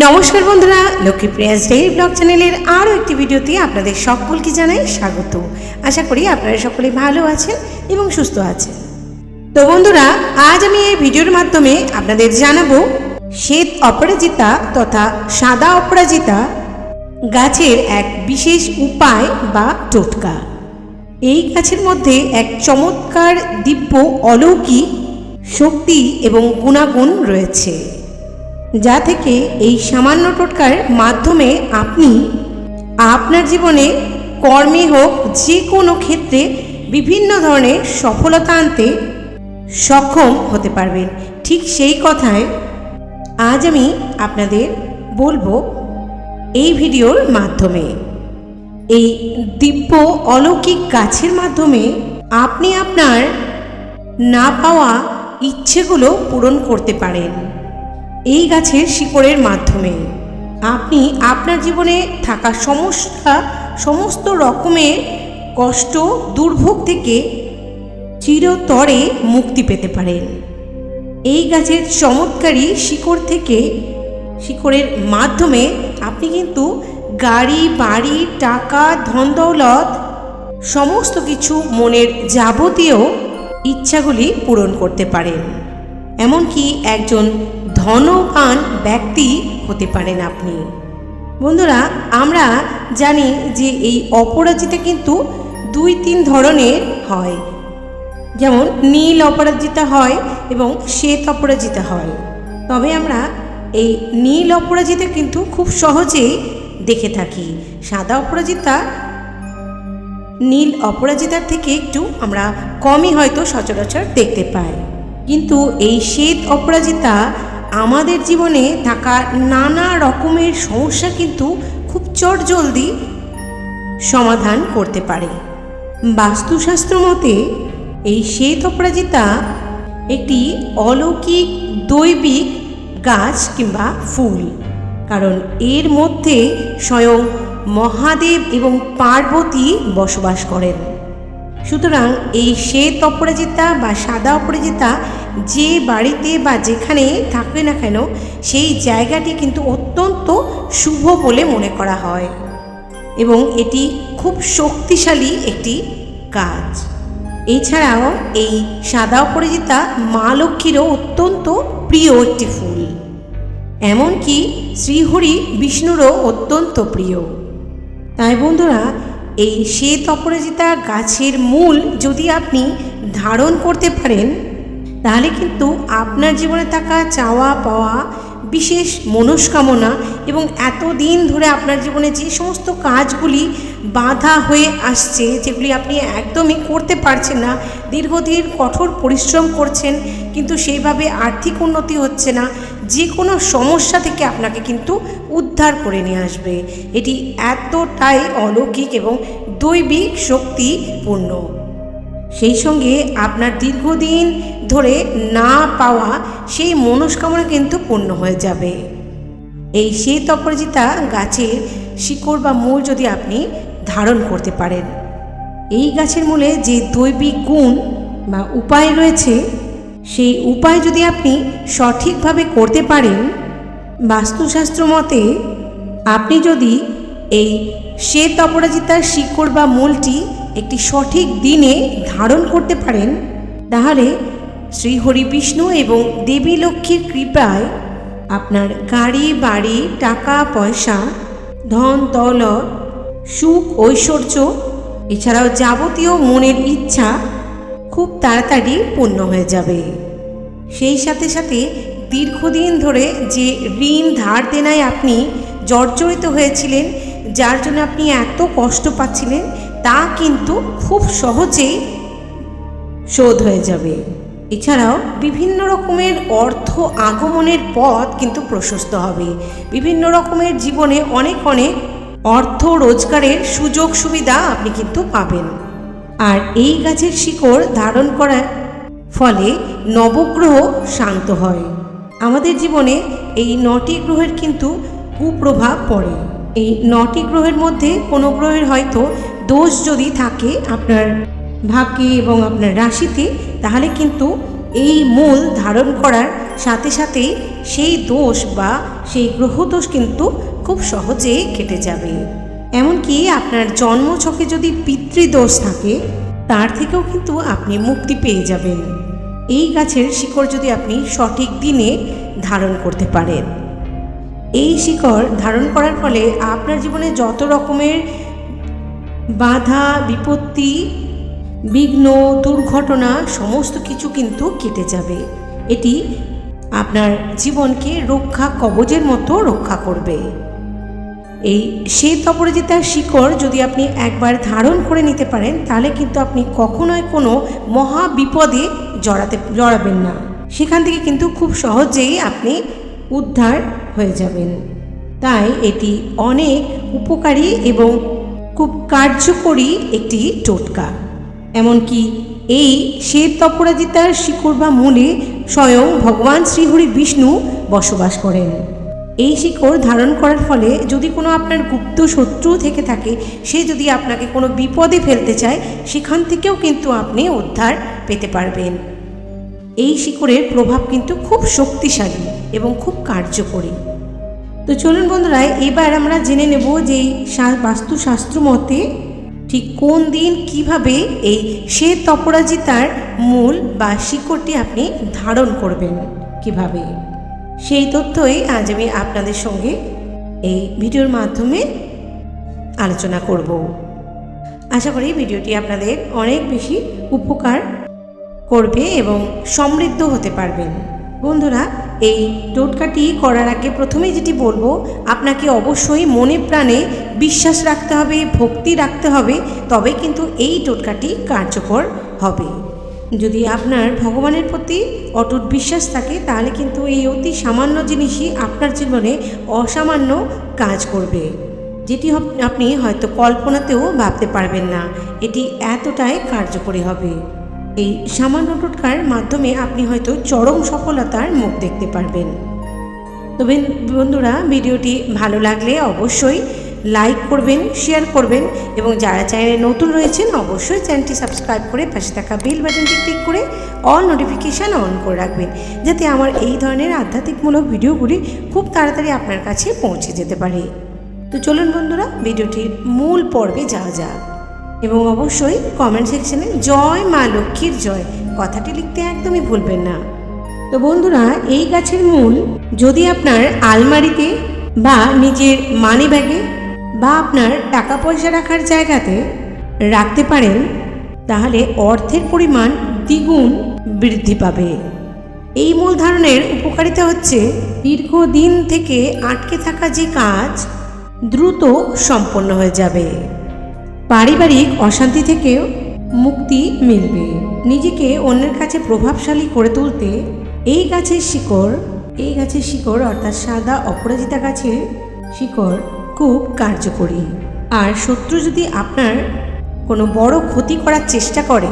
নমস্কার বন্ধুরা লক্ষ্মীপ্রিয়াস daily blog চ্যানেলের আরও একটি ভিডিওতে আপনাদের সকলকে জানাই স্বাগত। আশা করি আপনারা সকলে ভালো আছেন এবং সুস্থ আছেন। তো বন্ধুরা, আজ আমি এই ভিডিওর মাধ্যমে আপনাদের জানাব, শ্বেত অপরাজিতা তথা সাদা অপরাজিতা গাছের এক বিশেষ উপায় বা টোটকা। এই গাছের মধ্যে এক চমৎকার দিব্য অলৌকিক শক্তি এবং গুণাগুণ রয়েছে। যা থেকে এই সামান্য টোটকার মাধ্যমে আপনি আপনার জীবনে কর্মে হোক যে কোনো ক্ষেত্রে বিভিন্ন ধরনের সফলতা আনতে সক্ষম হতে পারবেন। ঠিক সেই কথায় আজ আমি আপনাদের বলব এই ভিডিওর মাধ্যমে। এই দিব্য অলৌকিক গাছের মাধ্যমে আপনি আপনার না পাওয়া ইচ্ছেগুলো পূরণ করতে পারেন। এই গাছের শিকড়ের মাধ্যমে। আপনি আপনার জীবনে থাকা সমস্যা সমস্ত রকমের কষ্ট, দুর্ভোগ থেকে চিরতরে মুক্তি পেতে পারেন। এই গাছের চমৎকারী শিকড় থেকে, শিকড়ের মাধ্যমে আপনি কিন্তু গাড়ি, বাড়ি, টাকা, ধন দৌলত, সমস্ত কিছু মনের যাবতীয় ইচ্ছাগুলি পূরণ করতে পারেন। এমনকি একজন ধনবান ব্যক্তি হতে পারেন আপনি। বন্ধুরা, আমরা জানি যে এই অপরাজিতা কিন্তু দুই তিন ধরনের হয়। যেমন, নীল অপরাজিতা হয় এবং শ্বেত অপরাজিতা হয়। তবে আমরা এই নীল অপরাজিতা কিন্তু খুব সহজেই দেখে থাকি। সাদা অপরাজিতা নীল অপরাজিতার থেকে একটু আমরা কমই হয়তো সচরাচর দেখতে পাই। কিন্তু এই শ্বেত অপরাজিতা আমাদের জীবনে থাকা নানা রকমের সমস্যা কিন্তু খুব চটজলদি সমাধান করতে পারে। বাস্তুশাস্ত্র মতে, এই শ্বেত অপরাজিতা একটি অলৌকিক দৈবিক গাছ কিংবা ফুল, কারণ এর মধ্যে স্বয়ং মহাদেব এবং পার্বতী বসবাস করেন। সুতরাং এই শ্বেত অপরাজিতা বা সাদা অপরাজিতা যে বাড়িতে বা যেখানে থাকবে না কেন, সেই জায়গাটি কিন্তু অত্যন্ত শুভ বলে মনে করা হয়। এবং এটি খুব শক্তিশালী একটি কাজ। এছাড়াও এই সাদা অপরাজিতা মা লক্ষ্মীরও অত্যন্ত প্রিয় একটি ফুল। এমনকি শ্রীহরি বিষ্ণুরও অত্যন্ত প্রিয়। তাই বন্ধুরা, এই শ্বেত অপরাজিতা গাছের মূল যদি আপনি ধারণ করতে পারেন তাহলে কিন্তু আপনার জীবনে থাকা চাওয়া পাওয়া, বিশেষ মনস্কামনা এবং এতদিন ধরে আপনার জীবনে যে সমস্ত কাজগুলি বাধা হয়ে আসছে, যেগুলি আপনি একদমই করতে পারছেন না, দীর্ঘদিন কঠোর পরিশ্রম করছেন, কিন্তু সেইভাবে আর্থিক উন্নতি হচ্ছে না যে কোনো সমস্যা থেকে আপনাকে কিন্তু উদ্ধার করে নিয়ে আসবে। এটি এতটাই অলৌকিক এবং দৈবিক শক্তিপূর্ণ। সেই সঙ্গে আপনার দীর্ঘদিন ধরে না পাওয়া সেই মনস্কামনা কিন্তু পূর্ণ হয়ে যাবে। এই শ্বেত অপরাজিতা গাছের শিকড় বা মূল যদি আপনি ধারণ করতে পারেন, এই গাছের মূলে যে দৈবিক গুণ বা উপায় রয়েছে, সেই উপায় যদি আপনি সঠিকভাবে করতে পারেন, বাস্তুশাস্ত্র মতে আপনি যদি এই শ্বেত অপরাজিতার শিকড় বা মূলটি একটি সঠিক দিনে ধারণ করতে পারেন, তাহলে শ্রীহরি বিষ্ণু এবং দেবী লক্ষ্মীর কৃপায় আপনার গাড়ি, বাড়ি, টাকা, পয়সা, ধন, দৌলত, সুখ, ঐশ্বর্য, এছাড়াও যাবতীয় মনের ইচ্ছা খুব তাড়াতাড়ি পূর্ণ হয়ে যাবে। সেই সাথে সাথে দীর্ঘদিন ধরে যে ঋণ ধার দেনায় আপনি জর্জরিত হয়েছিলেন, যার জন্য আপনি এত কষ্ট পাচ্ছিলেন তা কিন্তু খুব সহজেই শোধ হয়ে যাবে। এছাড়াও বিভিন্ন রকমের অর্থ আগমনের পথ কিন্তু প্রশস্ত হবে। বিভিন্ন রকমের জীবনে অনেক অনেক অর্থ রোজগারের সুযোগ সুবিধা আপনি কিন্তু পাবেন। আর এই গাছের শিকড় ধারণ করার ফলে নবগ্রহ শান্ত হয়। আমাদের জীবনে এই নটি গ্রহের কিন্তু কুপ্রভাব পড়ে। এই নটি গ্রহের মধ্যে কোনো গ্রহের হয়তো দোষ যদি থাকে আপনার ভাগ্যে এবং আপনার রাশিতে, তাহলে কিন্তু এই মূল ধারণ করার সাথে সাথেই সেই দোষ বা সেই গ্রহদোষ কিন্তু খুব সহজেই কেটে যাবে। এমনকি আপনার জন্মছকে যদি পিতৃদোষ থাকে, তার থেকেও কিন্তু আপনি মুক্তি পেয়ে যাবেন। এই গাছের শিকড় যদি আপনি সঠিক দিনে ধারণ করতে পারেন। এই শিকড় ধারণ করার ফলে আপনার জীবনে যত রকমের বাধা, বিপত্তি, বিঘ্ন, দুর্ঘটনা, সমস্ত কিছু কিন্তু কেটে যাবে। এটি আপনার জীবনকে রক্ষা কবজের মতো রক্ষা করবে। এই শ্বেত অপরাজিতার শিকড় যদি আপনি একবার ধারণ করে নিতে পারেন, তাহলে কিন্তু আপনি কখনোই কোনো মহা বিপদে জড়াতে, জড়াবেন না। সেখান থেকে কিন্তু খুব সহজেই আপনি উদ্ধার হয়ে যাবেন। তাই এটি অনেক উপকারী এবং খুব কার্যকরী একটি টোটকা। এমনকি এই শ্বেত অপরাজিতার শিকড় বা মূলে স্বয়ং ভগবান শ্রীহরি বিষ্ণু বসবাস করেন। এই শিকড় ধারণ করার ফলে যদি কোনো আপনার গুপ্ত শত্রু থেকে থাকে, সে যদি আপনাকে কোনো বিপদে ফেলতে চায়, সেখান থেকেও কিন্তু আপনি উদ্ধার পেতে পারবেন। এই শিকড়ের প্রভাব কিন্তু খুব শক্তিশালী এবং খুব কার্যকরী। তো চলুন বন্ধুরা, এবার আমরা জেনে নেব যে বাস্তুশাস্ত্র মতে ঠিক কোন দিন কীভাবে এই শ্বেত অপরাজিতার মূল বা শিকড়টি আপনি ধারণ করবেন? কীভাবে? সেই তথ্যই আজ আমি আপনাদের সঙ্গে এই ভিডিওর মাধ্যমে আলোচনা করব। আশা করি ভিডিওটি আপনাদের অনেক বেশি উপকার করবে এবং সমৃদ্ধ হতে পারবেন। বন্ধুরা, এই টোটকাটি করার আগে প্রথমে যেটি বলব, আপনাকে অবশ্যই মনে প্রাণে বিশ্বাস রাখতে হবে, ভক্তি রাখতে হবে, তবে কিন্তু এই টোটকাটি কার্যকর হবে। যদি আপনার ভগবানের প্রতি অটুট বিশ্বাস থাকে, তাহলে কিন্তু এই অতি সামান্য জিনিসই আপনার জীবনে অসামান্য কাজ করবে। যেটি আপনি হয়তো কল্পনাতেও ভাবতে পারবেন না, এটি এতটাই কার্যকরী হবে। এই সামান্য টোটকার মাধ্যমে আপনি হয়তো চরম সফলতার মুখ দেখতে পারবেন। তো বন্ধুরা, ভিডিওটি ভালো লাগলে অবশ্যই লাইক করবেন, শেয়ার করবেন এবং যারা চ্যানেলে নতুন রয়েছেন, অবশ্যই চ্যানেলটি সাবস্ক্রাইব করে পাশে থাকা বেল বাটনটি ক্লিক করে অল নোটিফিকেশান অন করে রাখবেন, যাতে আমার এই ধরনের আধ্যাত্মিকমূলক ভিডিওগুলি খুব তাড়াতাড়ি আপনার কাছে পৌঁছে যেতে পারে। তো চলুন বন্ধুরা, ভিডিওটির মূল পর্বে যাওয়া যাক। এবং অবশ্যই কমেন্ট সেকশনে জয় মা লক্ষ্মীর জয়। কথাটি লিখতে একদমই ভুলবেন না। তো বন্ধুরা, এই গাছের মূল যদি আপনার আলমারিতে বা নিজের মানি ব্যাগে বা আপনার টাকা পয়সা রাখার জায়গাতে রাখতে পারেন, তাহলে অর্থের পরিমাণ দ্বিগুণ বৃদ্ধি পাবে। এই মূল ধারণের উপকারিতা হচ্ছে দীর্ঘদিন থেকে আটকে থাকা যে কাজ দ্রুত সম্পন্ন হয়ে যাবে। পারিবারিক অশান্তি থেকেও মুক্তি মিলবে। নিজেকে অন্যের কাছে প্রভাবশালী করে তুলতে এই গাছের শিকড়, এই গাছের শিকড় অর্থাৎ সাদা অপরাজিতা গাছের শিকড় খুব কার্যকরী। আর শত্রু যদি আপনার কোনো বড় ক্ষতি করার চেষ্টা করে,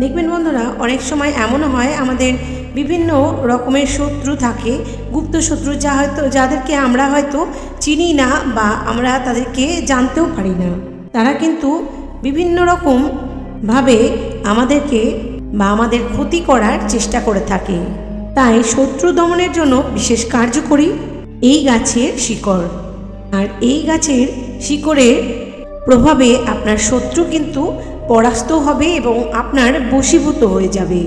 দেখবেন বন্ধুরা, অনেক সময় এমনও হয়, আমাদের বিভিন্ন রকমের শত্রু থাকে, গুপ্ত শত্রু, যা হয়তো, যাদেরকে আমরা হয়তো চিনি না বা আমরা তাদেরকে জানতেও পারি না। তারা কিন্তু বিভিন্ন রকম ভাবে আমাদেরকে বা আমাদের ক্ষতি করার চেষ্টা করে থাকে। তাই শত্রু দমনের জন্য বিশেষ কার্যকরী এই গাছের শিকড়। আর এই গাছের শিকড়ের প্রভাবে আপনার শত্রু কিন্তু পরাস্ত হবে এবং আপনার বশীভূত হয়ে যাবে।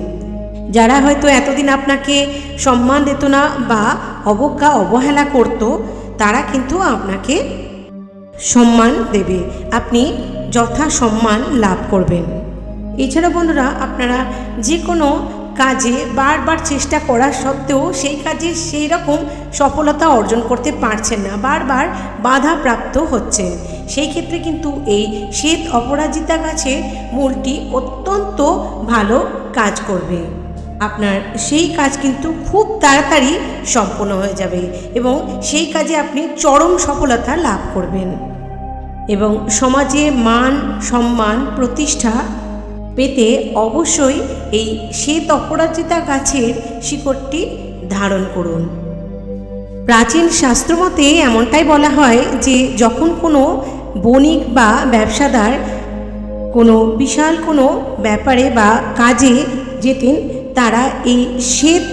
যারা হয়তো এতদিন আপনাকে সম্মান দিত না বা অবজ্ঞা, অবহেলা করত, তারা কিন্তু আপনাকে সম্মান দেবে। আপনি যথা সম্মান লাভ করবেন। এছাড়া বন্ধুরা, আপনারা যে কোনো কাজে বারবার চেষ্টা করা সত্ত্বেও সেই কাজে সেই রকম সফলতা অর্জন করতে পারছেন না, বারবার বাধা প্রাপ্ত হচ্ছেন। সেই ক্ষেত্রে কিন্তু এই শ্বেত অপরাজিতা গাছের মূলটি অত্যন্ত ভালো কাজ করবে। আপনার সেই কাজ কিন্তু খুব তাড়াতাড়ি সম্পন্ন হয়ে যাবে এবং সেই কাজে আপনি চরম সফলতা লাভ করবেন। এবং সমাজে মান, সম্মান, প্রতিষ্ঠা পেতে অবশ্যই এই শ্বেত অপরাজিতা গাছের শিকড়টি ধারণ করুন। প্রাচীন শাস্ত্রমতে এমনটাই বলা হয় যে যখন কোনো বণিক বা ব্যবসাদার কোনো বিশাল কোনো ব্যাপারে বা কাজে যেতেন তারা এই শ্বেত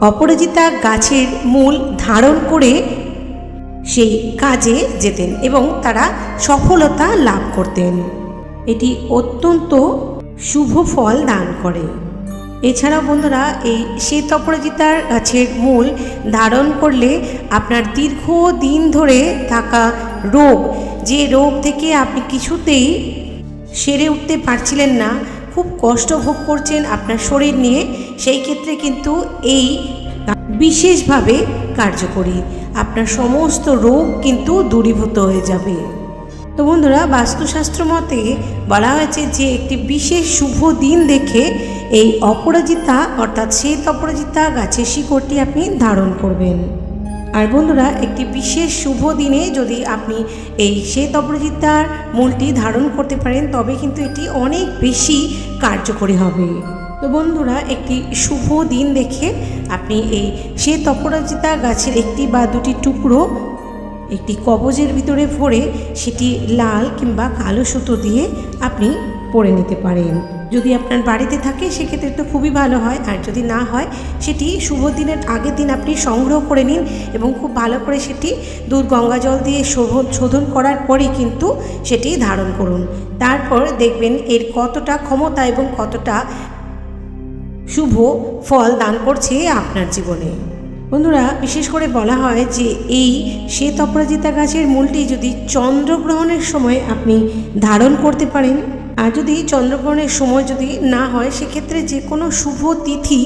অপরাজিতা গাছের মূল ধারণ করে সেই কাজে যেতেন এবং তারা সফলতা লাভ করতেন। এটি অত্যন্ত শুভ ফল দান করে। এছাড়াও বন্ধুরা, এই শ্বেত অপরাজিতার গাছের মূল ধারণ করলে আপনার দীর্ঘ দিন ধরে থাকা রোগ, যে রোগ থেকে আপনি কিছুতেই সেরে উঠতে পারছিলেন না খুব কষ্ট ভোগ করছেন আপনার শরীর নিয়ে, সেই ক্ষেত্রে কিন্তু এই বিশেষভাবে কার্যকরী আপনার সমস্ত রোগ কিন্তু দূরীভূত হয়ে যাবে। তো বন্ধুরা, বাস্তুশাস্ত্র মতে বলা হয়েছে যে, একটি বিশেষ শুভ দিন দেখে এই অপরাজিতা, অর্থাৎ শ্বেত অপরাজিতা গাছের শিকড়টি আপনি ধারণ করবেন। আর বন্ধুরা, একটি বিশেষ শুভ দিনে যদি আপনি এই শ্বেত অপরাজিতার মূলটি ধারণ করতে পারেন, তবে কিন্তু এটি অনেক বেশি কার্যকরী হবে। তো বন্ধুরা, একটি শুভ দিন দেখে আপনি এই শ্বেত অপরাজিতা গাছের একটি বা দুটি টুকরো, একটি কবজের ভিতরে ভরে সেটি লাল কিংবা কালো সুতো দিয়ে আপনি পরে নিতে পারেন। যদি আপনার বাড়িতে থাকে, সেক্ষেত্রে তো খুবই ভালো হয়। আর যদি না হয়, সেটি শুভ দিনের আগের দিন আপনি সংগ্রহ করে নিন এবং খুব ভালো করে সেটি দুধ, গঙ্গা জল দিয়ে শোভন শোধন করার পরেই কিন্তু সেটি ধারণ করুন। তারপর দেখবেন এর কতটা ক্ষমতা এবং কতটা শুভ ফল দান করছে আপনার জীবনে। বন্ধুরা, বিশেষ করে বলা হয় যে এই শ্বেত অপরাজিতা গাছের মূলটি যদি চন্দ্রগ্রহণের সময় আপনি ধারণ করতে পারেন আর যদি চন্দ্রগ্রহণের সময় যদি না হয়, সেক্ষেত্রে যে কোনো শুভ তিথি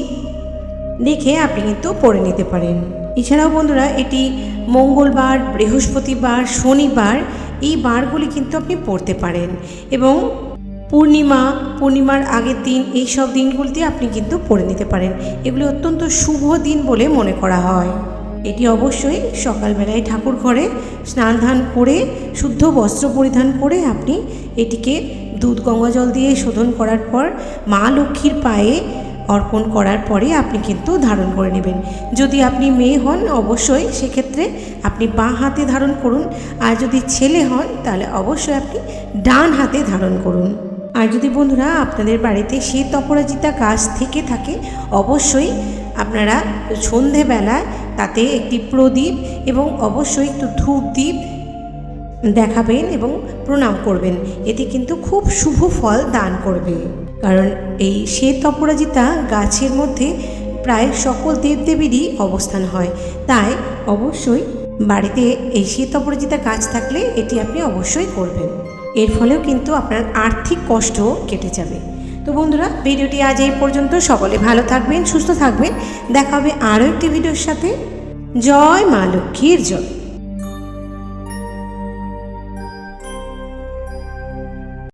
দেখে আপনি কিন্তু পড়ে নিতে পারেন। এছাড়াও বন্ধুরা, এটি মঙ্গলবার, বৃহস্পতিবার, শনিবার, এই বারগুলি কিন্তু আপনি পড়তে পারেন এবং পূর্ণিমা, পূর্ণিমার আগের দিন, এই সব দিনগুলিতে আপনি কিন্তু পড়ে নিতে পারেন। এগুলি অত্যন্ত শুভ দিন বলে মনে করা হয়। এটি অবশ্যই সকালবেলায় ঠাকুর ঘরে স্নান ধান করে, শুদ্ধ বস্ত্র পরিধান করে আপনি এটিকে দুধ গঙ্গা জল দিয়ে শোধন করার পর মা লক্ষ্মীর পায়ে অর্পণ করার পরে আপনি কিন্তু ধারণ করে নেবেন। যদি আপনি মেয়ে হন, অবশ্যই সেক্ষেত্রে আপনি বাঁ হাতে ধারণ করুন। আর যদি ছেলে হন, তাহলে অবশ্যই আপনি ডান হাতে ধারণ করুন। আর যদি বন্ধুরা আপনাদের বাড়িতে শ্বেত অপরাজিতা গাছ থেকে থাকে, অবশ্যই আপনারা সন্ধেবেলায় তাতে একটি প্রদীপ এবং অবশ্যই একটু ধূপ দ্বীপ দেখাবেন এবং প্রণাম করবেন। এতে কিন্তু খুব শুভ ফল দান করবে। কারণ এই শ্বেত অপরাজিতা গাছের মধ্যে প্রায় সকল দেবদেবীরই অবস্থান হয়। তাই অবশ্যই বাড়িতে এই শ্বেত অপরাজিতা গাছ থাকলে এটি আপনি অবশ্যই করবেন। এর ফলেও কিন্তু আপনার আর্থিক কষ্ট কেটে যাবে। তো বন্ধুরা, ভিডিওটি আজ এই পর্যন্ত। সকলে ভালো থাকবেন, সুস্থ থাকবেন। দেখা হবে আরও একটি ভিডিওর সাথে। জয় মা লক্ষ্মীর জয়।